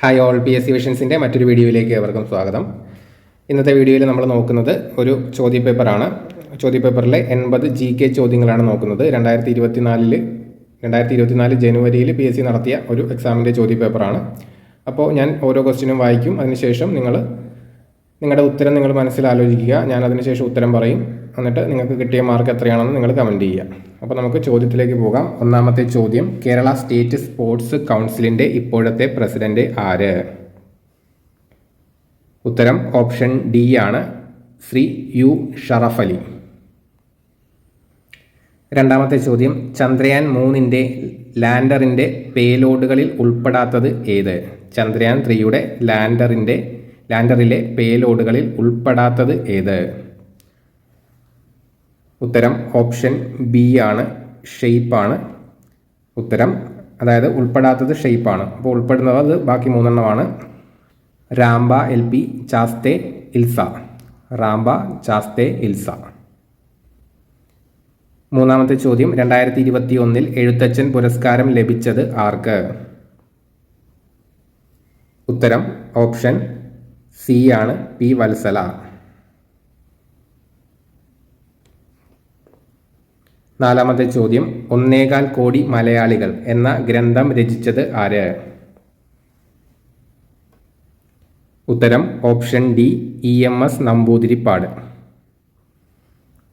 Hi all P S C വിഷൻസിന്റെ മറ്റൊരു വീഡിയോയിലേക്ക് ഏവർക്കും സ്വാഗതം. ഇന്നത്തെ വീഡിയോയിൽ നമ്മൾ നോക്കുന്നത് ഒരു ചോദ്യപേപ്പറാണ്. ചോദ്യപേപ്പറിലെ എൺപത് ജി കെ ചോദ്യങ്ങളാണ് നോക്കുന്നത്. രണ്ടായിരത്തി ഇരുപത്തിനാലിൽ രണ്ടായിരത്തി ഇരുപത്തിനാല് ജനുവരിയിൽ പി എസ് സി നടത്തിയ ഒരു എക്സാമിന്റെ ചോദ്യപേപ്പറാണ്. അപ്പോൾ ഞാൻ ഓരോ ക്വസ്റ്റിനും വായിക്കും. അതിനുശേഷം നിങ്ങൾ നിങ്ങളുടെ ഉത്തരം നിങ്ങൾ മനസ്സിലാലോചിക്കുക. ഞാൻ അതിനുശേഷം ഉത്തരം പറയും. എന്നിട്ട് നിങ്ങൾക്ക് കിട്ടിയ മാർക്ക് എത്രയാണെന്ന് നിങ്ങൾ കമന്റ് ചെയ്യുക. അപ്പോൾ നമുക്ക് ചോദ്യത്തിലേക്ക് പോകാം. ഒന്നാമത്തെ ചോദ്യം കേരള സ്റ്റേറ്റ് സ്പോർട്സ് കൗൺസിലിന്റെ ഇപ്പോഴത്തെ പ്രസിഡന്റ് ആര്? ഉത്തരം ഓപ്ഷൻ ഡി ആണ് ശ്രീ യു ഷറഫ് അലി. രണ്ടാമത്തെ ചോദ്യം ചന്ദ്രയാൻ മൂന്നിന്റെ ലാൻഡറിന്റെ പേലോഡുകളിൽ ഉൾപ്പെടാത്തത് ഏത്? ചന്ദ്രയാൻ ത്രീയുടെ ലാൻഡറിന്റെ ലാൻഡറിലെ പേലോഡുകളിൽ ഉൾപ്പെടാത്തത് ഏത്? ഉത്തരം ഓപ്ഷൻ ബി ആണ് ഷെയ്പ്പാണ് ഉത്തരം അതായത് ഉൾപ്പെടാത്തത് ഷെയ്പ്പാണ് അപ്പോൾ ഉൾപ്പെടുന്നത് ബാക്കി മൂന്നെണ്ണമാണ്. രാംബ എൽ പി ചാസ്തെ ഇൽസ. റാംബ ചാസ്തെ ഇൽസ. മൂന്നാമത്തെ ചോദ്യം രണ്ടായിരത്തി ഇരുപത്തി ഒന്നിൽ എഴുത്തച്ഛൻ പുരസ്കാരം ലഭിച്ചത് ആർക്ക്? ഉത്തരം ഓപ്ഷൻ സി ആണ് പി വത്സല. നാലാമത്തെ ചോദ്യം ഒന്നേകാൽ കോടി മലയാളികൾ എന്ന ഗ്രന്ഥം രചിച്ചത് ആര്? ഉത്തരം option D E M S Namboodiripad.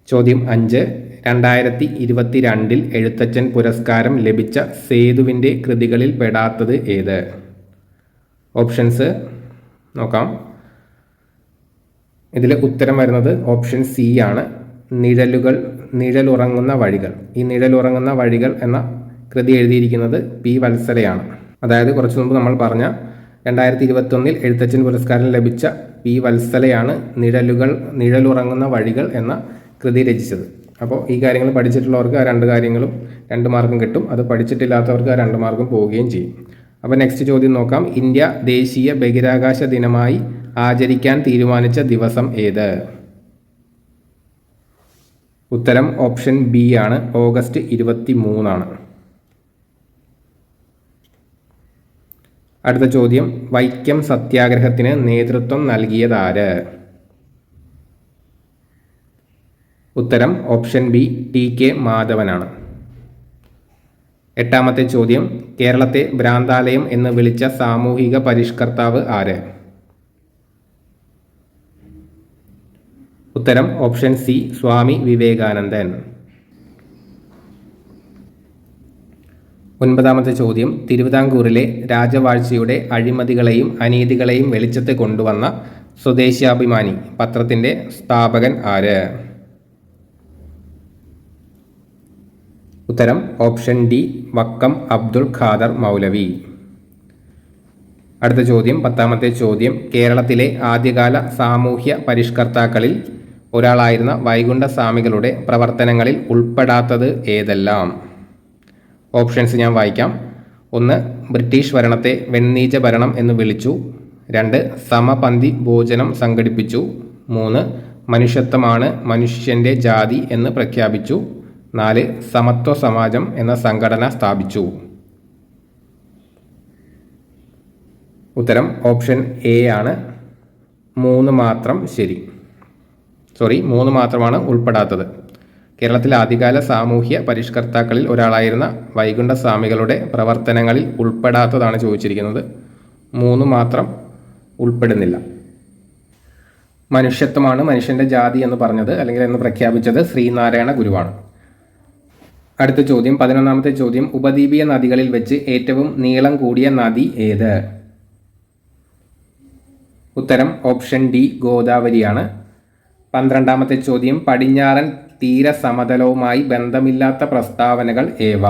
ചോദ്യം അഞ്ച് രണ്ടായിരത്തി ഇരുപത്തി രണ്ടിൽ എഴുത്തച്ഛൻ പുരസ്കാരം ലഭിച്ച സേതുവിന്റെ കൃതികളിൽ പെടാത്തത് ഏത്? ഓപ്ഷൻസ് നോക്കാം. ഇതിൽ ഉത്തരം വരുന്നത് ഓപ്ഷൻ സി ആണ്. നിഴലുകൾ നിഴലുറങ്ങുന്ന വഴികൾ. ഈ നിഴലുറങ്ങുന്ന വഴികൾ എന്ന കൃതി എഴുതിയിരിക്കുന്നത് പി വത്സലയാണ്. അതായത് കുറച്ചു മുമ്പ് നമ്മൾ പറഞ്ഞ രണ്ടായിരത്തി ഇരുപത്തൊന്നിൽ എഴുത്തച്ഛൻ പുരസ്കാരം ലഭിച്ച പി വത്സലയാണ് നിഴലുകൾ നിഴലുറങ്ങുന്ന വഴികൾ എന്ന കൃതി രചിച്ചത്. അപ്പോൾ ഈ കാര്യങ്ങൾ പഠിച്ചിട്ടുള്ളവർക്ക് ആ രണ്ട് കാര്യങ്ങളും രണ്ട് മാർക്കും കിട്ടും. അത് പഠിച്ചിട്ടില്ലാത്തവർക്ക് ആ രണ്ട് മാർക്കും പോവുകയും ചെയ്യും. അപ്പോൾ നെക്സ്റ്റ് ചോദ്യം നോക്കാം. ഇന്ത്യ ദേശീയ ബഹിരാകാശ ദിനമായി ആചരിക്കാൻ തീരുമാനിച്ച ദിവസം ഏത്? ഉത്തരം ഓപ്ഷൻ ബി ആണ്. ഓഗസ്റ്റ് ഇരുപത്തി മൂന്നാണ് അടുത്ത ചോദ്യം. വൈക്കം സത്യാഗ്രഹത്തിന് നേതൃത്വം നൽകിയതാര്? ഉത്തരം ഓപ്ഷൻ ബി ടി കെ മാധവനാണ്. എട്ടാമത്തെ ചോദ്യം. കേരളത്തെ ഭ്രാന്താലയം എന്ന് വിളിച്ച സാമൂഹിക പരിഷ്കർത്താവ് ആര്? ഉത്തരം ഓപ്ഷൻ സി സ്വാമി വിവേകാനന്ദൻ. ഒൻപതാമത്തെ ചോദ്യം തിരുവിതാംകൂറിലെ രാജവാഴ്ചയുടെ അഴിമതികളെയും അനീതികളെയും വെളിച്ചത്ത് കൊണ്ടുവന്ന സ്വദേശാഭിമാനി പത്രത്തിന്റെ സ്ഥാപകൻ ആര്? ഉത്തരം ഓപ്ഷൻ ഡി വക്കം അബ്ദുൾ ഖാദർ മൗലവി. അടുത്ത ചോദ്യം പത്താമത്തെ ചോദ്യം കേരളത്തിലെ ആദ്യകാല സാമൂഹ്യ പരിഷ്കർത്താക്കളിൽ ഒരാളായിരുന്ന വൈകുണ്ഠ സ്വാമികളുടെ പ്രവർത്തനങ്ങളിൽ ഉൾപ്പെടാത്തത് ഏതെല്ലാം? ഓപ്ഷൻസ് ഞാൻ വായിക്കാം. ഒന്ന് ബ്രിട്ടീഷ് ഭരണത്തെ വെണ്ണീജ ഭരണം എന്ന് വിളിച്ചു. രണ്ട് സമപന്തി ഭോജനം സംഘടിപ്പിച്ചു. മൂന്ന് മനുഷ്യത്വമാണ് മനുഷ്യന്റെ ജാതി എന്ന് പ്രഖ്യാപിച്ചു. നാല് സമത്വ സമാജം എന്ന സംഘടന സ്ഥാപിച്ചു. ഉത്തരം ഓപ്ഷൻ എ ആണ്. മൂന്ന് മാത്രം ശരി. സോറി മൂന്ന് മാത്രമാണ് ഉൾപ്പെടാത്തത്. കേരളത്തിലെ ആദ്യകാല സാമൂഹ്യ പരിഷ്കർത്താക്കളിൽ ഒരാളായിരുന്ന വൈകുണ്ഠ സ്വാമികളുടെ പ്രവർത്തനങ്ങളിൽ ഉൾപ്പെടാത്തതാണ് ചോദിച്ചിരിക്കുന്നത്. മൂന്ന് മാത്രം ഉൾപ്പെടുന്നില്ല. മനുഷ്യത്വമാണ് മനുഷ്യന്റെ ജാതി എന്ന് പറഞ്ഞത് അല്ലെങ്കിൽ എന്ന് പ്രഖ്യാപിച്ചത് ശ്രീനാരായണ ഗുരുവാണ്. അടുത്ത ചോദ്യം പതിനൊന്നാമത്തെ ചോദ്യം ഉപദ്വീപീയ നദികളിൽ വെച്ച് ഏറ്റവും നീളം കൂടിയ നദി ഏത്? ഉത്തരം ഓപ്ഷൻ ഡി ഗോദാവരിയാണ്. പന്ത്രണ്ടാമത്തെ ചോദ്യം പടിഞ്ഞാറൻ തീരസമതലവുമായി ബന്ധമില്ലാത്ത പ്രസ്താവനകൾ ഏവ?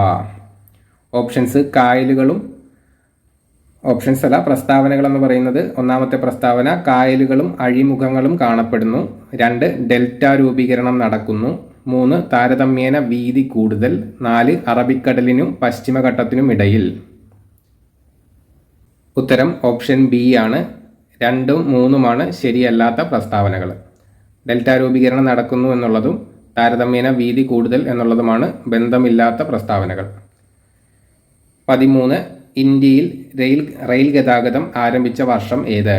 ഓപ്ഷൻസ് കായലുകളും ഓപ്ഷൻസ് അല്ല പ്രസ്താവനകൾ എന്ന് പറയുന്നത് ഒന്നാമത്തെ പ്രസ്താവന കായലുകളും അഴിമുഖങ്ങളും കാണപ്പെടുന്നു. രണ്ട് ഡെൽറ്റ രൂപീകരണം നടക്കുന്നു. മൂന്ന് താരതമ്യേന വീതി കൂടുതൽ. നാല് അറബിക്കടലിനും പശ്ചിമഘട്ടത്തിനും ഇടയിൽ. ഉത്തരം ഓപ്ഷൻ ബി ആണ്. രണ്ടും മൂന്നുമാണ് ശരിയല്ലാത്ത പ്രസ്താവനകൾ. ഡെൽറ്റ രൂപീകരണം നടക്കുന്നു എന്നുള്ളതും താരതമ്യേന വീതി കൂടുതൽ എന്നുള്ളതുമാണ് ബന്ധമില്ലാത്ത പ്രസ്താവനകൾ. പതിമൂന്ന് ഇന്ത്യയിൽ റെയിൽ റെയിൽ ഗതാഗതം ആരംഭിച്ച വർഷം ഏത്?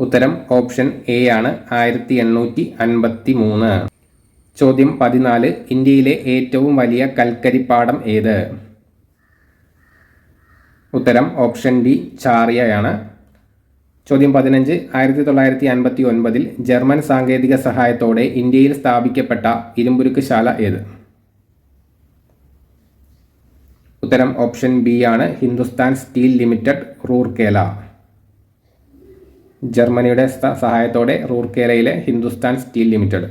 ഉത്തരം ഓപ്ഷൻ എ ആണ് ആയിരത്തി എണ്ണൂറ്റി അൻപത്തി മൂന്ന് ചോദ്യം പതിനാല് ഇന്ത്യയിലെ ഏറ്റവും വലിയ കൽക്കരിപ്പാടം ഏത്? ഉത്തരം ഓപ്ഷൻ ഡി ചാറിയയാണ് ചോദ്യം പതിനഞ്ച്. ആയിരത്തി തൊള്ളായിരത്തി അൻപത്തി ഒൻപതിൽ ജർമ്മൻ സാങ്കേതിക സഹായത്തോടെ ഇന്ത്യയിൽ സ്ഥാപിക്കപ്പെട്ട ഇരുമ്പുരുക്ക് ശാല ഏത്? ഉത്തരം ഓപ്ഷൻ ബി ആണ്. Hindustan steel limited Rourkela. ജർമ്മനിയുടെ സഹായത്തോടെ റൂർക്കേലയിലെ ഹിന്ദുസ്ഥാൻ സ്റ്റീൽ ലിമിറ്റഡ്.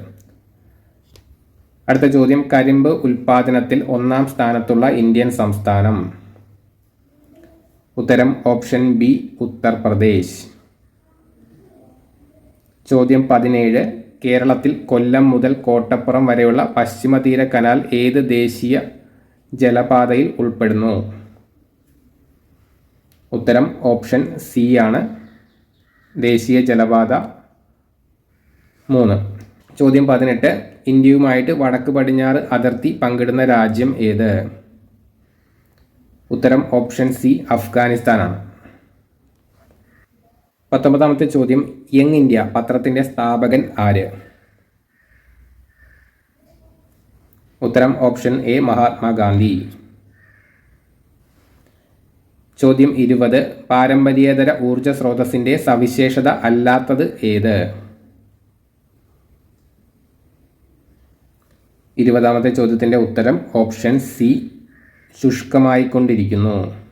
അടുത്ത ചോദ്യം കരിമ്പ് ഉൽപാദനത്തിൽ ഒന്നാം സ്ഥാനത്തുള്ള ഇന്ത്യൻ സംസ്ഥാനം. ഉത്തരം ഓപ്ഷൻ ബി ഉത്തർപ്രദേശ്. ചോദ്യം പതിനേഴ്. കേരളത്തിൽ കൊല്ലം മുതൽ കോട്ടപ്പുറം വരെയുള്ള പശ്ചിമതീര കനാൽ ഏത് ദേശീയ ജലപാതയിൽ ഉൾപ്പെടുന്നു? ഉത്തരം ഓപ്ഷൻ സി ആണ്. ദേശീയ ജലപാത മൂന്ന്. ചോദ്യം പതിനെട്ട്. ഇന്ത്യയുമായിട്ട് വടക്ക് പടിഞ്ഞാറ് അതിർത്തി പങ്കിടുന്ന രാജ്യം ഏത്? ഉത്തരം ഓപ്ഷൻ സി അഫ്ഗാനിസ്ഥാനാണ്. പത്തൊമ്പതാമത്തെ ചോദ്യം യങ് ഇന്ത്യ പത്രത്തിന്റെ സ്ഥാപകൻ ആര്? ഉത്തരം ഓപ്ഷൻ എ മഹാത്മാഗാന്ധി ചോദ്യം ഇരുപത് പാരമ്പര്യേതര ഊർജ സ്രോതസ്സിന്റെ സവിശേഷത അല്ലാത്തത് ഏത്? ഇരുപതാമത്തെ ചോദ്യത്തിന്റെ ഉത്തരം ഓപ്ഷൻ സി ശുഷ്കമായിക്കൊണ്ടിരിക്കുന്നു.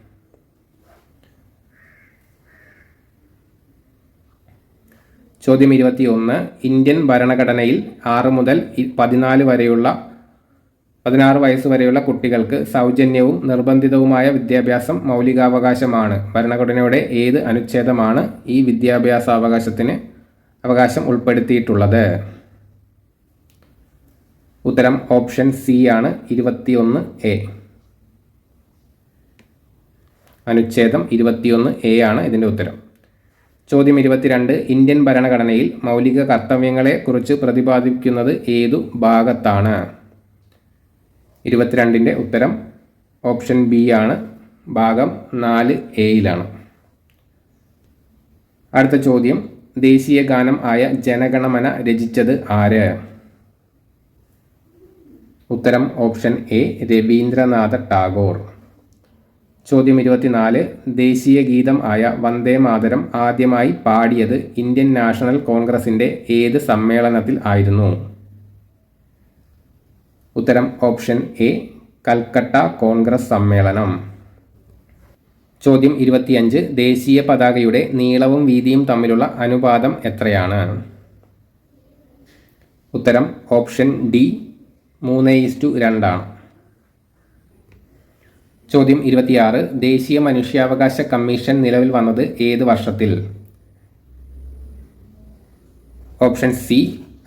ചോദ്യം ഇരുപത്തിയൊന്ന്. ഇന്ത്യൻ ഭരണഘടനയിൽ ആറ് മുതൽ പതിനാല് വരെയുള്ള പതിനാറ് വയസ്സ് വരെയുള്ള കുട്ടികൾക്ക് സൗജന്യവും നിർബന്ധിതവുമായ വിദ്യാഭ്യാസം മൗലികാവകാശമാണ്. ഭരണഘടനയുടെ ഏത് അനുച്ഛേദമാണ് ഈ വിദ്യാഭ്യാസ അവകാശത്തിന് അവകാശം ഉൾപ്പെടുത്തിയിട്ടുള്ളത്? ഉത്തരം ഓപ്ഷൻ സി ആണ്. ഇരുപത്തിയൊന്ന് എ. അനുച്ഛേദം ഇരുപത്തിയൊന്ന് എ ആണ് ഇതിന്റെ ഉത്തരം. ചോദ്യം ഇരുപത്തിരണ്ട്. ഇന്ത്യൻ ഭരണഘടനയിൽ മൗലിക കർത്തവ്യങ്ങളെ കുറിച്ച് പ്രതിപാദിക്കുന്നത് ഏതു ഭാഗത്താണ്? ഇരുപത്തിരണ്ടിന്റെ ഉത്തരം ഓപ്ഷൻ ബി ആണ്. ഭാഗം നാല് എയിലാണ് അടുത്ത ചോദ്യം. ദേശീയ ഗാനം ആയ ജനഗണമന രചിച്ചത് ആര്? ഉത്തരം ഓപ്ഷൻ എ രവീന്ദ്രനാഥ ടാഗോർ. ചോദ്യം ഇരുപത്തിനാല്. ദേശീയ ഗീതം ആയ വന്ദേ മാതരം ആദ്യമായി പാടിയത് ഇന്ത്യൻ നാഷണൽ കോൺഗ്രസിന്റെ ഏത് സമ്മേളനത്തിൽ ആയിരുന്നു? ഉത്തരം ഓപ്ഷൻ എ കൽക്കട്ട കോൺഗ്രസ് സമ്മേളനം. ചോദ്യം ഇരുപത്തിയഞ്ച്. ദേശീയ പതാകയുടെ നീളവും വീതിയും തമ്മിലുള്ള അനുപാതം എത്രയാണ്? ഉത്തരം ഓപ്ഷൻ ഡി മൂന്ന് ഇസ്റ്റു രണ്ടാണ് ചോദ്യം ഇരുപത്തിയാറ്. ദേശീയ മനുഷ്യാവകാശ കമ്മീഷൻ നിലവിൽ വന്നത് ഏത് വർഷത്തിൽ? ഓപ്ഷൻ സി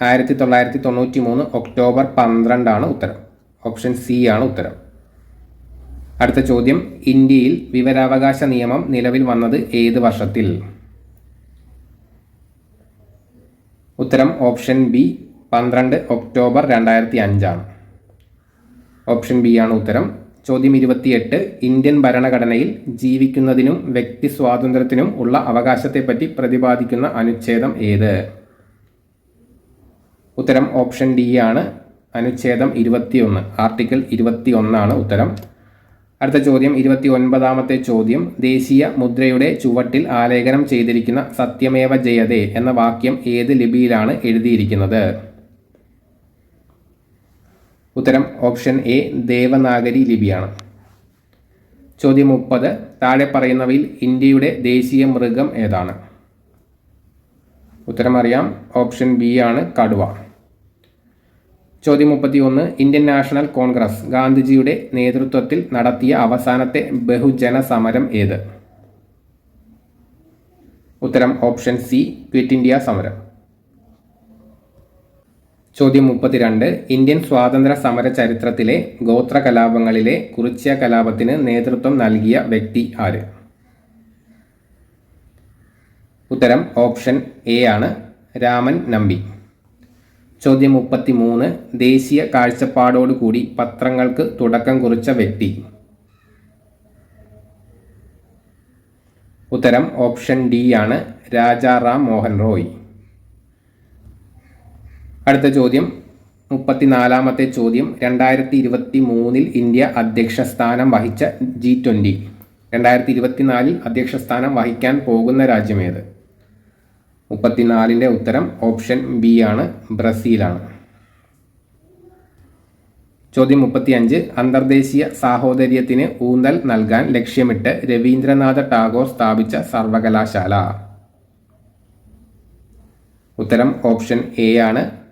ആയിരത്തി തൊള്ളായിരത്തി തൊണ്ണൂറ്റി മൂന്ന് ഒക്ടോബർ പന്ത്രണ്ടാണ് ഉത്തരം. ഓപ്ഷൻ സി ആണ് ഉത്തരം. അടുത്ത ചോദ്യം ഇന്ത്യയിൽ വിവരാവകാശ നിയമം നിലവിൽ വന്നത് ഏത് വർഷത്തിൽ? ഉത്തരം ഓപ്ഷൻ ബി പന്ത്രണ്ട് ഒക്ടോബർ രണ്ടായിരത്തി അഞ്ചാണ് ഓപ്ഷൻ ബി ആണ് ഉത്തരം. ചോദ്യം ഇരുപത്തിയെട്ട് ഇന്ത്യൻ ഭരണഘടനയിൽ ജീവിക്കുന്നതിനും വ്യക്തി സ്വാതന്ത്ര്യത്തിനും ഉള്ള അവകാശത്തെപ്പറ്റി പ്രതിപാദിക്കുന്ന അനുച്ഛേദം ഏത്? ഉത്തരം ഓപ്ഷൻ ഡി ആണ്. അനുച്ഛേദം ഇരുപത്തിയൊന്ന് ആർട്ടിക്കിൾ ഇരുപത്തി ഒന്നാണ് ഉത്തരം. അടുത്ത ചോദ്യം ഇരുപത്തി ഒൻപതാമത്തെ ചോദ്യം ദേശീയ മുദ്രയുടെ ചുവട്ടിൽ ആലേഖനം ചെയ്തിരിക്കുന്ന സത്യമേവ ജയതേ എന്ന വാക്യം ഏത് ലിപിയിലാണ് എഴുതിയിരിക്കുന്നത്? ഉത്തരം ഓപ്ഷൻ എ ദേവനാഗരി ലിപിയാണ്. ചോദ്യം മുപ്പത് താഴെ പറയുന്നവയിൽ ഇന്ത്യയുടെ ദേശീയ മൃഗം ഏതാണ്? ഉത്തരം അറിയാം ഓപ്ഷൻ ബി ആണ് കടുവ. ചോദ്യം മുപ്പത്തി ഒന്ന് ഇന്ത്യൻ നാഷണൽ കോൺഗ്രസ് ഗാന്ധിജിയുടെ നേതൃത്വത്തിൽ നടത്തിയ അവസാനത്തെ ബഹുജന സമരം ഏത്? ഉത്തരം ഓപ്ഷൻ സി ക്വിറ്റ് ഇന്ത്യ സമരം. ചോദ്യം മുപ്പത്തിരണ്ട്. ഇന്ത്യൻ സ്വാതന്ത്ര്യ സമര ചരിത്രത്തിലെ ഗോത്ര കലാപങ്ങളിലെ കുറിച്യ കലാപത്തിന് നേതൃത്വം നൽകിയ വ്യക്തി ആര്? ഉത്തരം ഓപ്ഷൻ എ ആണ് രാമൻ നമ്പി. ചോദ്യം മുപ്പത്തി മൂന്ന് ദേശീയ കാഴ്ചപ്പാടോടുകൂടി പത്രങ്ങൾക്ക് തുടക്കം കുറിച്ച വ്യക്തി. ഉത്തരം ഓപ്ഷൻ ഡി ആണ് രാജാറാം മോഹൻ റോയ്. അടുത്ത ചോദ്യം. മുപ്പത്തിനാലാമത്തെ ചോദ്യം. രണ്ടായിരത്തി ഇരുപത്തി മൂന്നിൽ ഇന്ത്യ അധ്യക്ഷ സ്ഥാനം വഹിച്ച ജി ട്വന്റി രണ്ടായിരത്തി ഇരുപത്തിനാലിൽ അധ്യക്ഷ സ്ഥാനം വഹിക്കാൻ പോകുന്ന രാജ്യമേത്? മുപ്പത്തിനാലിന്റെ ഉത്തരം ഓപ്ഷൻ ബി ആണ്. ബ്രസീലാണ്. ചോദ്യം മുപ്പത്തിയഞ്ച്. അന്തർദേശീയ സാഹോദര്യത്തിന് ഊന്നൽ നൽകാൻ ലക്ഷ്യമിട്ട് രവീന്ദ്രനാഥ ടാഗോർ സ്ഥാപിച്ച സർവകലാശാല. ഉത്തരം ഓപ്ഷൻ എ ആണ്.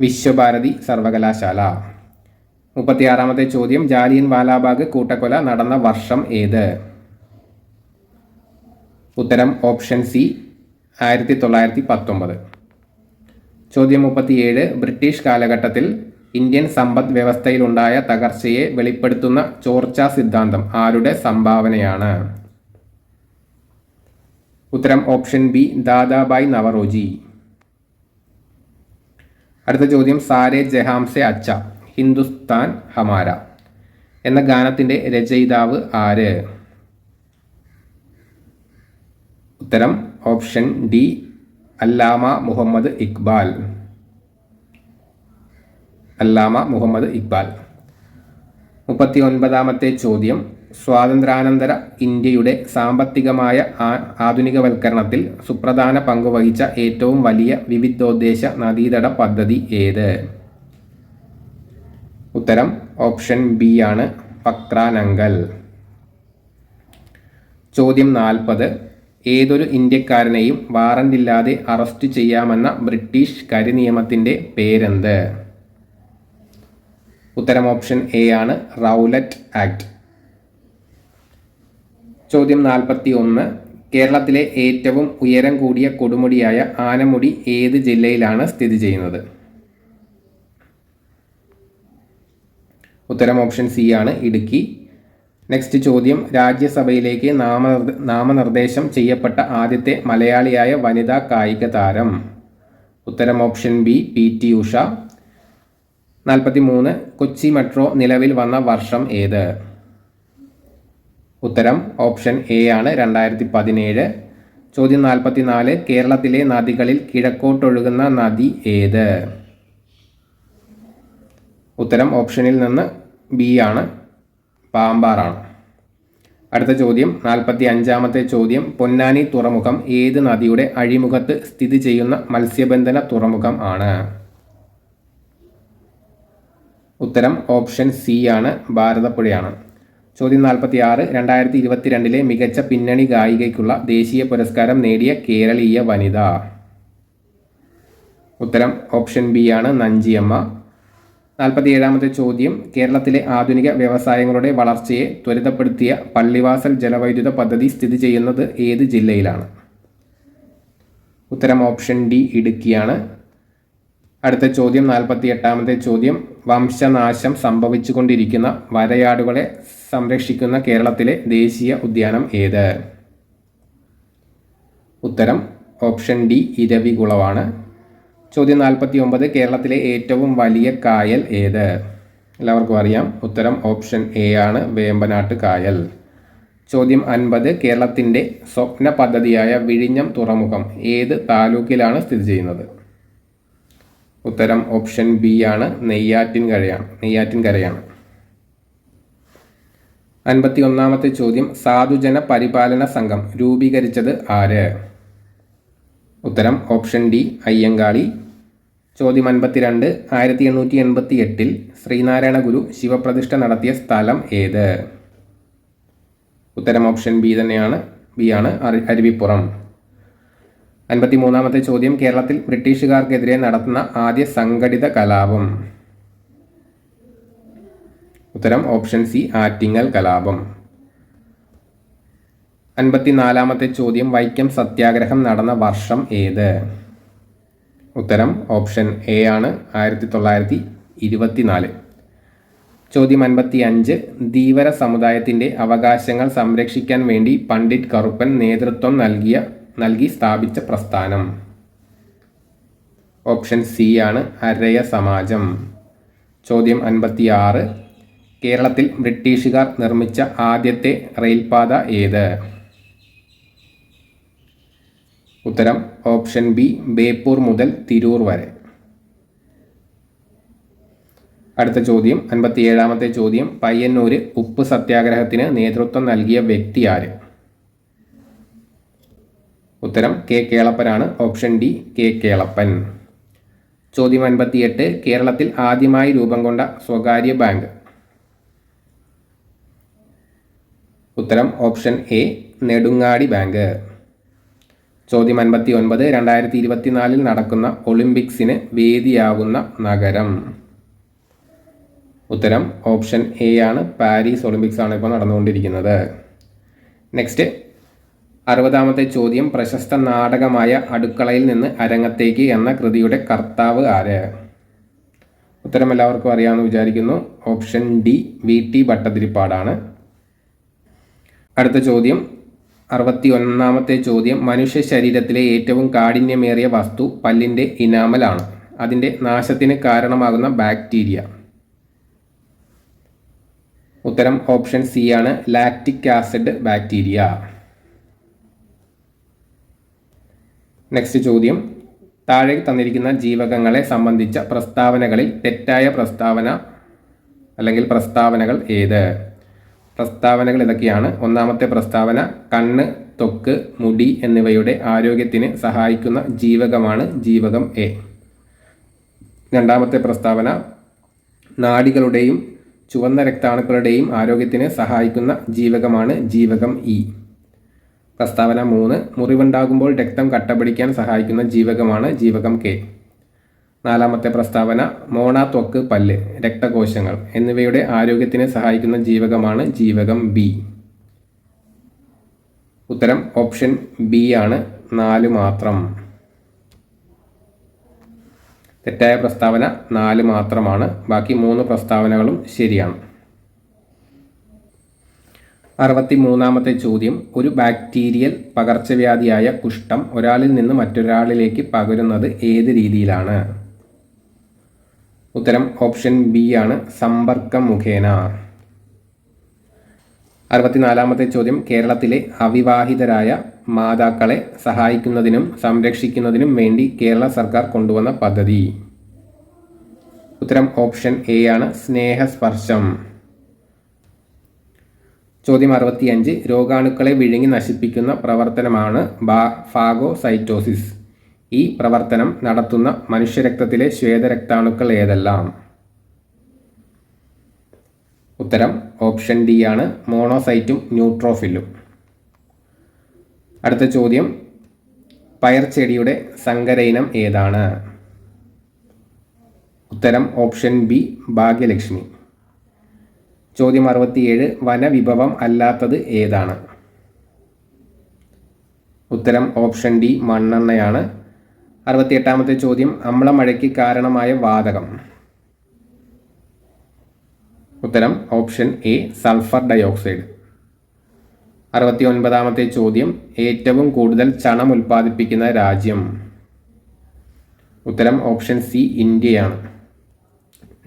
വിശ്വഭാരതി സർവകലാശാല. മുപ്പത്തിയാറാമത്തെ ചോദ്യം ജാലിയൻ വാലാബാഗ് കൂട്ടക്കൊല നടന്ന വർഷം ഏത്? ഉത്തരം ഓപ്ഷൻ സി ആയിരത്തി തൊള്ളായിരത്തി പത്തൊമ്പത് ചോദ്യം മുപ്പത്തിയേഴ് ബ്രിട്ടീഷ് കാലഘട്ടത്തിൽ ഇന്ത്യൻ സമ്പദ് വ്യവസ്ഥയിലുണ്ടായ തകർച്ചയെ വെളിപ്പെടുത്തുന്ന ചോർച്ചാ സിദ്ധാന്തം ആരുടെ സംഭാവനയാണ്? ഉത്തരം ഓപ്ഷൻ ബി ദാദാബായ് നവറോജി. അടുത്ത ചോദ്യം സാരെ ജഹാംസെ അച്ച ഹിന്ദുസ്ഥാൻ ഹമാര എന്ന ഗാനത്തിന്റെ രചയിതാവ് ആര്? ഉത്തരം ഓപ്ഷൻ ഡി അല്ലാമ മുഹമ്മദ് ഇക്ബാൽ. അല്ലാമ മുഹമ്മദ് ഇക്ബാൽ. മുപ്പത്തി ഒൻപതാമത്തെ ചോദ്യം സ്വാതന്ത്ര്യാനന്തര ഇന്ത്യയുടെ സാമ്പത്തികമായ ആധുനികവൽക്കരണത്തിൽ സുപ്രധാന പങ്കുവഹിച്ച ഏറ്റവും വലിയ വിവിധോദ്ദേശ നദീതട പദ്ധതി ഏത്? ഉത്തരം ഓപ്ഷൻ ബി ആണ് പക്രാനങ്കൽ ചോദ്യം നാൽപ്പത്. ഏതൊരു ഇന്ത്യക്കാരനെയും വാറന്റില്ലാതെ അറസ്റ്റ് ചെയ്യാമെന്ന ബ്രിട്ടീഷ് കരിനിയമത്തിന്റെ പേരെന്ത്? ഉത്തരം ഓപ്ഷൻ എ ആണ് റൗലറ്റ് ആക്ട്. ചോദ്യം നാൽപ്പത്തി ഒന്ന് കേരളത്തിലെ ഏറ്റവും ഉയരം കൂടിയ കൊടുമുടിയായ ആനമുടി ഏത് ജില്ലയിലാണ് സ്ഥിതി ചെയ്യുന്നത്? ഉത്തരം ഓപ്ഷൻ സി ആണ് ഇടുക്കി. നെക്സ്റ്റ് ചോദ്യം രാജ്യസഭയിലേക്ക് നാമ നാമനിർദ്ദേശം ചെയ്യപ്പെട്ട ആദ്യത്തെ മലയാളിയായ വനിതാ കായിക താരം. ഉത്തരം option B P T Usha. നാൽപ്പത്തി മൂന്ന് കൊച്ചി മെട്രോ നിലവിൽ വന്ന വർഷം ഏത്? ഉത്തരം ഓപ്ഷൻ എ ആണ് രണ്ടായിരത്തി പതിനേഴ് ചോദ്യം നാൽപ്പത്തി നാല് കേരളത്തിലെ നദികളിൽ കിഴക്കോട്ടൊഴുകുന്ന നദി ഏത്? ഉത്തരം ഓപ്ഷനിൽ നിന്ന് ബി ആണ് പാമ്പാറാണ്. അടുത്ത ചോദ്യം നാൽപ്പത്തി അഞ്ചാമത്തെ ചോദ്യം പൊന്നാനി തുറമുഖം ഏത് നദിയുടെ അഴിമുഖത്ത് സ്ഥിതി ചെയ്യുന്ന മത്സ്യബന്ധന തുറമുഖം ആണ്? ഉത്തരം ഓപ്ഷൻ സി ആണ് ഭാരതപ്പുഴയാണ്. ചോദ്യം നാൽപ്പത്തി ആറ് രണ്ടായിരത്തി ഇരുപത്തിരണ്ടിലെ മികച്ച പിന്നണി ഗായികയ്ക്കുള്ള ദേശീയ പുരസ്കാരം നേടിയ കേരളീയ വനിത. ഉത്തരം ഓപ്ഷൻ ബി ആണ് നഞ്ചിയമ്മ. നാൽപ്പത്തി ഏഴാമത്തെ ചോദ്യം കേരളത്തിലെ ആധുനിക വ്യവസായങ്ങളുടെ വളർച്ചയെ ത്വരിതപ്പെടുത്തിയ പള്ളിവാസൽ ജലവൈദ്യുത പദ്ധതി സ്ഥിതി ചെയ്യുന്നത് ഏത് ജില്ലയിലാണ്? ഉത്തരം ഓപ്ഷൻ ഡി ഇടുക്കിയാണ്. അടുത്ത ചോദ്യം നാൽപ്പത്തി എട്ടാമത്തെ ചോദ്യം. വംശനാശം സംഭവിച്ചുകൊണ്ടിരിക്കുന്ന വരയാടുകളെ സംരക്ഷിക്കുന്ന കേരളത്തിലെ ദേശീയ ഉദ്യാനം ഏത്? ഉത്തരം ഓപ്ഷൻ ഡി ഇരവികുളമാണ്. ചോദ്യം നാൽപ്പത്തി ഒമ്പത് കേരളത്തിലെ ഏറ്റവും വലിയ കായൽ ഏത്? എല്ലാവർക്കും അറിയാം. ഉത്തരം ഓപ്ഷൻ എ ആണ് വേമ്പനാട്ട് കായൽ. ചോദ്യം അൻപത് കേരളത്തിന്റെ സ്വപ്ന പദ്ധതിയായ വിഴിഞ്ഞം തുറമുഖം ഏത് താലൂക്കിലാണ് സ്ഥിതി ചെയ്യുന്നത്? ഉത്തരം ഓപ്ഷൻ ബി ആണ്. നെയ്യാറ്റിൻകരയാണ് നെയ്യാറ്റിൻകരയാണ് അൻപത്തി ഒന്നാമത്തെ ചോദ്യം. സാധുജന പരിപാലന സംഘം രൂപീകരിച്ചത് ആര്? ഉത്തരം ഓപ്ഷൻ ഡി അയ്യങ്കാളി. ചോദ്യം അൻപത്തിരണ്ട്. ആയിരത്തി എണ്ണൂറ്റി എൺപത്തി എട്ടിൽ ശ്രീനാരായണ ഗുരു ശിവപ്രതിഷ്ഠ നടത്തിയ സ്ഥലം ഏത്? ഉത്തരം ഓപ്ഷൻ ബി തന്നെയാണ്. ബി ആണ് അരുവിപ്പുറം. അൻപത്തി മൂന്നാമത്തെ ചോദ്യം. കേരളത്തിൽ ബ്രിട്ടീഷുകാർക്കെതിരെ നടത്തുന്ന ആദ്യ സംഘടിത കലാപം. ഉത്തരം ഓപ്ഷൻ സി ആറ്റിങ്ങൽ കലാപം. അൻപത്തിനാലാമത്തെ ചോദ്യം വൈക്കം സത്യാഗ്രഹം നടന്ന വർഷം ഏത്? ഉത്തരം ഓപ്ഷൻ എ ആണ് ആയിരത്തി തൊള്ളായിരത്തി ഇരുപത്തിനാല് ചോദ്യം അൻപത്തി അഞ്ച് ധീവര സമുദായത്തിന്റെ അവകാശങ്ങൾ സംരക്ഷിക്കാൻ വേണ്ടി പണ്ഡിറ്റ് കറുപ്പൻ നേതൃത്വം നൽകിയ നൽകി സ്ഥാപിച്ച പ്രസ്ഥാനം. ഓപ്ഷൻ സി ആണ് അരയ സമാജം. ചോദ്യം അൻപത്തിയാറ്. കേരളത്തിൽ ബ്രിട്ടീഷുകാർ നിർമ്മിച്ച ആദ്യത്തെ റെയിൽപാത ഏത്? ഉത്തരം ഓപ്ഷൻ ബി ബേപ്പൂർ മുതൽ തിരൂർ വരെ. അടുത്ത ചോദ്യം അൻപത്തിയേഴാമത്തെ ചോദ്യം പയ്യന്നൂര് ഉപ്പ് സത്യാഗ്രഹത്തിന് നേതൃത്വം നൽകിയ വ്യക്തി ആര്? ഉത്തരം K കേളപ്പനാണ്. Option D K Kelappan. ചോദ്യം അൻപത്തിയെട്ട്. കേരളത്തിൽ ആദ്യമായി രൂപം കൊണ്ട സ്വകാര്യ ബാങ്ക്. ഉത്തരം ഓപ്ഷൻ എ നെടുങ്ങാടി ബാങ്ക്. ചോദ്യം അൻപത്തി ഒൻപത് രണ്ടായിരത്തി ഇരുപത്തിനാലിൽ നടക്കുന്ന ഒളിമ്പിക്സിന് വേദിയാകുന്ന നഗരം. ഉത്തരം ഓപ്ഷൻ എ ആണ്. പാരീസ് ഒളിമ്പിക്സ് ആണ് ഇപ്പോൾ നടന്നുകൊണ്ടിരിക്കുന്നത്. നെക്സ്റ്റ് അറുപതാമത്തെ ചോദ്യം പ്രശസ്ത നാടകമായ അടുക്കളയിൽ നിന്ന് അരങ്ങത്തേക്ക് എന്ന കൃതിയുടെ കർത്താവ് ആര്? ഉത്തരം എല്ലാവർക്കും അറിയാമെന്ന് വിചാരിക്കുന്നു. ഓപ്ഷൻ ഡി വി ടി ഭട്ടതിരിപ്പാടാണ്. അടുത്ത ചോദ്യം. അറുപത്തി ഒന്നാമത്തെ ചോദ്യം. മനുഷ്യ ശരീരത്തിലെ ഏറ്റവും കാഠിന്യമേറിയ വസ്തു പല്ലിന്റെ ഇനാമലാണ്. അതിന്റെ നാശത്തിന് കാരണമാകുന്ന ബാക്ടീരിയ. ഉത്തരം ഓപ്ഷൻ സി ആണ്. Lactic acid bacteria. നെക്സ്റ്റ് ചോദ്യം. താഴെ തന്നിരിക്കുന്ന ജീവകങ്ങളെ സംബന്ധിച്ച പ്രസ്താവനകളിൽ തെറ്റായ പ്രസ്താവന അല്ലെങ്കിൽ പ്രസ്താവനകൾ ഏത്? പ്രസ്താവനകൾ ഇതൊക്കെയാണ് ഒന്നാമത്തെ പ്രസ്താവന കണ്ണ് തൊക്ക് മുടി എന്നിവയുടെ ആരോഗ്യത്തിന് സഹായിക്കുന്ന ജീവകമാണ് ജീവകം എ. രണ്ടാമത്തെ പ്രസ്താവന നാടികളുടെയും ചുവന്ന രക്താണുക്കളുടെയും ആരോഗ്യത്തിന് സഹായിക്കുന്ന ജീവകമാണ് ജീവകം ഇ. പ്രസ്താവന മൂന്ന് മുറിവുണ്ടാകുമ്പോൾ രക്തം കട്ടപിടിക്കാൻ സഹായിക്കുന്ന ജീവകമാണ് ജീവകം കെ. നാലാമത്തെ പ്രസ്താവന മോണ ത്വക്ക് പല്ല് രക്തകോശങ്ങൾ എന്നിവയുടെ ആരോഗ്യത്തിന് സഹായിക്കുന്ന ജീവകമാണ് ജീവകം ബി. ഉത്തരം ഓപ്ഷൻ ബി ആണ്. നാല് മാത്രം. തെറ്റായ പ്രസ്താവന നാല് മാത്രമാണ്. ബാക്കി മൂന്ന് പ്രസ്താവനകളും ശരിയാണ്. അറുപത്തി മൂന്നാമത്തെ ചോദ്യം. ഒരു ബാക്ടീരിയൽ പകർച്ചവ്യാധിയായ കുഷ്ഠം ഒരാളിൽ നിന്ന് മറ്റൊരാളിലേക്ക് പകരുന്നത് ഏത് രീതിയിലാണ്? ഉത്തരം ഓപ്ഷൻ ബി ആണ് സമ്പർക്കം മുഖേന അറുപത്തിനാലാമത്തെ ചോദ്യം. കേരളത്തിലെ അവിവാഹിതരായ മാതാക്കളെ സഹായിക്കുന്നതിനും സംരക്ഷിക്കുന്നതിനും വേണ്ടി കേരള സർക്കാർ കൊണ്ടുവന്ന പദ്ധതി. ഉത്തരം ഓപ്ഷൻ എ ആണ് സ്നേഹസ്പർശം. ചോദ്യം അറുപത്തിയഞ്ച്. രോഗാണുക്കളെ വിഴുങ്ങി നശിപ്പിക്കുന്ന പ്രവർത്തനമാണ് ബാ ഫാഗോസൈറ്റോസിസ് ഈ പ്രവർത്തനം നടത്തുന്ന മനുഷ്യരക്തത്തിലെ ശ്വേതരക്താണുക്കൾ ഏതെല്ലാം? ഉത്തരം ഓപ്ഷൻ ഡി ആണ് മോണോസൈറ്റും ന്യൂട്രോഫില്ലും അടുത്ത ചോദ്യം പയർ ചെടിയുടെ സങ്കരയിനം ഏതാണ്? ഉത്തരം ഓപ്ഷൻ ബി ഭാഗ്യലക്ഷ്മി. ചോദ്യം അറുപത്തിയേഴ് വനവിഭവം അല്ലാത്തത് ഏതാണ്? ഉത്തരം ഓപ്ഷൻ ഡി മണ്ണെണ്ണയാണ്. അറുപത്തിയെട്ടാമത്തെ ചോദ്യം അമ്ലമഴയ്ക്ക് കാരണമായ വാതകം. ഉത്തരം ഓപ്ഷൻ എ സൾഫർ ഡയോക്സൈഡ്. അറുപത്തി ഒൻപതാമത്തെ ചോദ്യം ഏറ്റവും കൂടുതൽ ചണം ഉൽപ്പാദിപ്പിക്കുന്ന രാജ്യം. ഉത്തരം ഓപ്ഷൻ സി ഇന്ത്യയാണ്.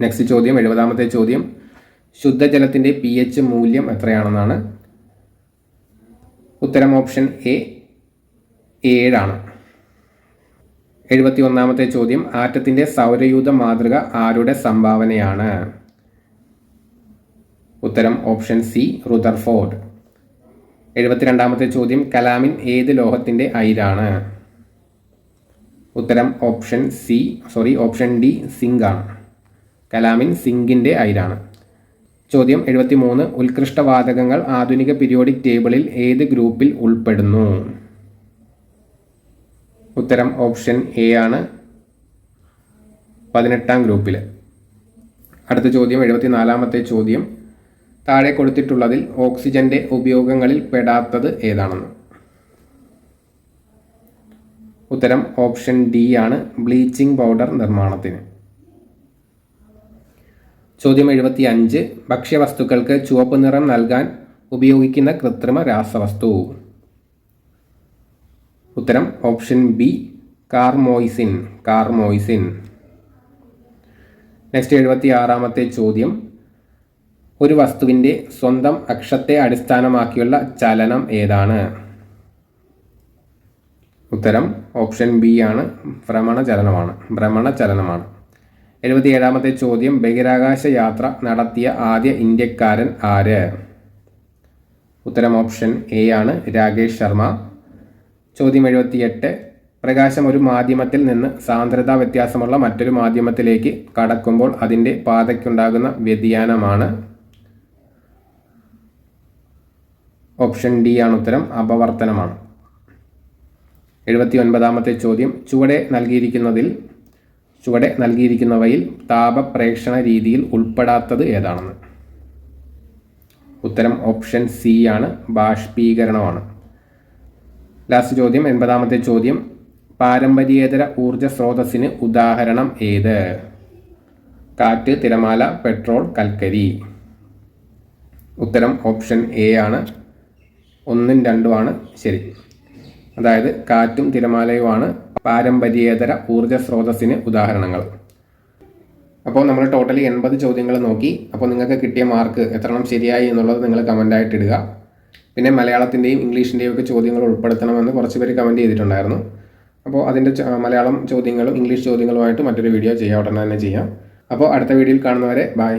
നെക്സ്റ്റ് ചോദ്യം എഴുപതാമത്തെ ചോദ്യം ശുദ്ധജലത്തിന്റെ പി എച്ച് മൂല്യം എത്രയാണെന്നാണ്? ഉത്തരം ഓപ്ഷൻ എ ഏഴാണ്. എഴുപത്തി ഒന്നാമത്തെ ചോദ്യം ആറ്റത്തിന്റെ സൗരയൂഥ മാതൃക ആരുടെ സംഭാവനയാണ്? ഉത്തരം ഓപ്ഷൻ സി റുദർഫോർഡ് എഴുപത്തിരണ്ടാമത്തെ ചോദ്യം കലാമിൻ ഏത് ലോഹത്തിന്റെ അയിരാണ്? ഉത്തരം option C sorry option D zinc ആണ്. കലാമിൻ സിങ്കിന്റെ അയിരാണ്. ചോദ്യം എഴുപത്തി മൂന്ന് ഉത്കൃഷ്ടവാതകങ്ങൾ ആധുനിക പീരിയോഡിക് ടേബിളിൽ ഏത് ഗ്രൂപ്പിൽ ഉൾപ്പെടുന്നു? ഉത്തരം ഓപ്ഷൻ എ ആണ്. പതിനെട്ടാം ഗ്രൂപ്പിൽ അടുത്ത ചോദ്യം എഴുപത്തിനാലാമത്തെ ചോദ്യം. താഴെ കൊടുത്തിട്ടുള്ളതിൽ ഓക്സിജന്റെ ഉപയോഗങ്ങളിൽ പെടാത്തത് ഏതാണെന്ന്. ഉത്തരം ഓപ്ഷൻ ഡി ആണ്. ബ്ലീച്ചിങ് പൗഡർ നിർമ്മാണത്തിന്. ചോദ്യം എഴുപത്തി അഞ്ച് ഭക്ഷ്യവസ്തുക്കൾക്ക് ചുവപ്പ് നിറം നൽകാൻ ഉപയോഗിക്കുന്ന കൃത്രിമ രാസവസ്തു. ഉത്തരം option B carmoisine carmoisine. Next എഴുപത്തി ആറാമത്തെ ചോദ്യം. ഒരു വസ്തുവിന്റെ സ്വന്തം അക്ഷത്തെ അടിസ്ഥാനമാക്കിയുള്ള ചലനം ഏതാണ്? ഉത്തരം ഓപ്ഷൻ ബി ആണ്. ഭ്രമണ ചലനമാണ് ഭ്രമണചലനമാണ്. ഭ്രമണചലനമാണ്. എഴുപത്തിയേഴാമത്തെ ചോദ്യം ബഹിരാകാശ യാത്ര നടത്തിയ ആദ്യ ഇന്ത്യക്കാരൻ ആര്? ഉത്തരം ഓപ്ഷൻ എ ആണ് രാകേഷ് ശർമ്മ. ചോദ്യം എഴുപത്തിയെട്ട് പ്രകാശം ഒരു മാധ്യമത്തിൽ നിന്ന് സാന്ദ്രതാ വ്യത്യാസമുള്ള മറ്റൊരു മാധ്യമത്തിലേക്ക് കടക്കുമ്പോൾ അതിന്റെ പാതയ്ക്കുണ്ടാകുന്ന വ്യതിയാനമാണ്. ഓപ്ഷൻ ഡി ആണ് ഉത്തരം അപവർത്തനമാണ്. എഴുപത്തി ഒൻപതാമത്തെ ചോദ്യം ചുവടെ നൽകിയിരിക്കുന്നതിൽ ചുവടെ നൽകിയിരിക്കുന്നവയിൽ താപപ്രേക്ഷണ രീതിയിൽ ഉൾപ്പെടാത്തത് ഏതാണെന്ന്. ഉത്തരം ഓപ്ഷൻ സി ആണ് ബാഷ്പീകരണമാണ്. ലാസ്റ്റ് ചോദ്യം എൺപതാമത്തെ ചോദ്യം. പാരമ്പര്യേതര ഊർജ സ്രോതസ്സിന് ഉദാഹരണം ഏത്? കാറ്റ് തിരമാല പെട്രോൾ കൽക്കരി. ഉത്തരം ഓപ്ഷൻ എ ആണ് ഒന്നും രണ്ടുമാണ് ശരി. അതായത് കാറ്റും തിരമാലയുമാണ് പാരമ്പര്യേതര ഊർജ സ്രോതസ്സിന് ഉദാഹരണങ്ങൾ. അപ്പോൾ നമ്മൾ ടോട്ടലി എൺപത് ചോദ്യങ്ങൾ നോക്കി. അപ്പോൾ നിങ്ങൾക്ക് കിട്ടിയ മാർക്ക് എത്രണം ശരിയായി എന്നുള്ളത് നിങ്ങൾ കമന്റായിട്ട് ഇടുക. പിന്നെ മലയാളത്തിന്റെയും ഇംഗ്ലീഷിന്റെയും ഒക്കെ ചോദ്യങ്ങൾ ഉൾപ്പെടുത്തണമെന്ന് കുറച്ച് പേര് കമന്റ് ചെയ്തിട്ടുണ്ടായിരുന്നു. അപ്പോൾ അതിന്റെ മലയാളം ചോദ്യങ്ങളും ഇംഗ്ലീഷ് ചോദ്യങ്ങളുമായിട്ട് മറ്റൊരു വീഡിയോ ചെയ്യാം. ഉടനെ തന്നെ ചെയ്യാം. അപ്പോൾ അടുത്ത വീഡിയോയിൽ കാണുന്നവരെ ബൈ